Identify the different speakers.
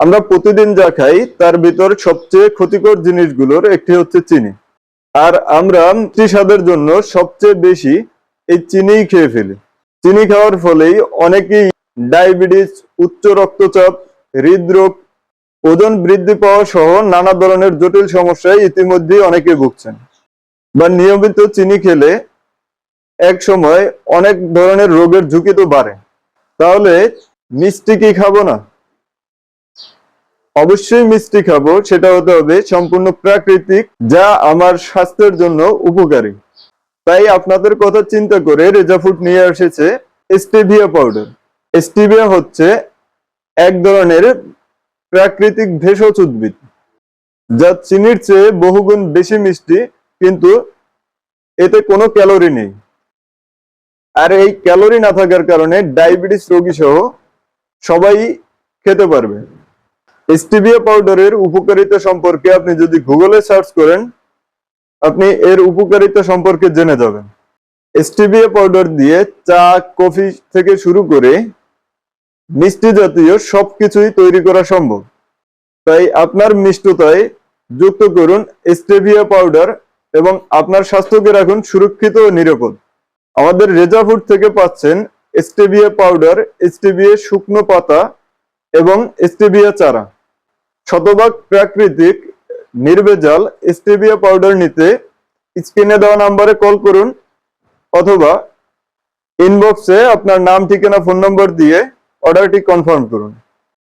Speaker 1: আমরা প্রতিদিন যা খাই, তার ভিতর সবচেয়ে ক্ষতিকর জিনিসগুলোর একটি হচ্ছে চিনি। আর আমরা স্বাদের জন্য সবচেয়ে বেশি এই চিনিই খেয়ে ফেলি। চিনি খাওয়ার ফলেই অনেকেই ডায়াবেটিস, উচ্চ রক্তচাপ, হৃদরোগ, ওজন বৃদ্ধি পাওয়া সহ নানা ধরনের জটিল সমস্যায় ইতিমধ্যে অনেকে ভুগছেন। বা নিয়মিত চিনি খেলে এক সময় অনেক ধরনের রোগের ঝুঁকি তো বাড়ে। তাহলে মিষ্টি কি খাব না? অবশ্যই মিষ্টি খাব, সেটা হতে হবে সম্পূর্ণ প্রাকৃতিক, যা আমার স্বাস্থ্যের জন্য উপকারী। তাই আপনাদের কথা চিন্তা করে রেজা ফুড নিয়ে এসেছে স্টেভিয়া পাউডার স্টেভিয়া হচ্ছে এক ধরনের প্রাকৃতিক ভেষজ উদ্ভিদ, যা চিনির চেয়ে বহুগুণ বেশি মিষ্টি, কিন্তু এতে কোনো ক্যালোরি নেই। আর এই ক্যালোরি না থাকার কারণে ডায়াবেটিস রোগী সহ সবাই খেতে পারবে। স্টিভিয়া পাউডারের উপকারিতা সম্পর্কে আপনি যদি গুগলে সার্চ করেন, আপনি এর উপকারিতা সম্পর্কে জেনে যাবেন। স্টিভিয়া পাউডার দিয়ে চা, কফি থেকে শুরু করে মিষ্টি জাতীয় সবকিছুই তৈরি করা সম্ভব। তাই আপনার মিষ্টতায় যুক্ত করুন স্টেভিয়া পাউডার এবং আপনার স্বাস্থ্যকে রাখুন সুরক্ষিত ও নিরাপদ। আমাদের রেজা ফুড থেকে পাচ্ছেন স্টেভিয়া পাউডার স্টেভিয়া শুকনো পাতা এবং স্টেভিয়া চারা। শতভাগ প্রাকৃতিক নির্ভেজাল স্টেভিয়া পাউডার নিতে স্ক্রিনে দেওয়া নাম্বারে কল করুন অথবা ইনবক্সে আপনার নাম, ঠিকানা ফোন নম্বর দিয়ে অর্ডারটি কনফার্ম করুন।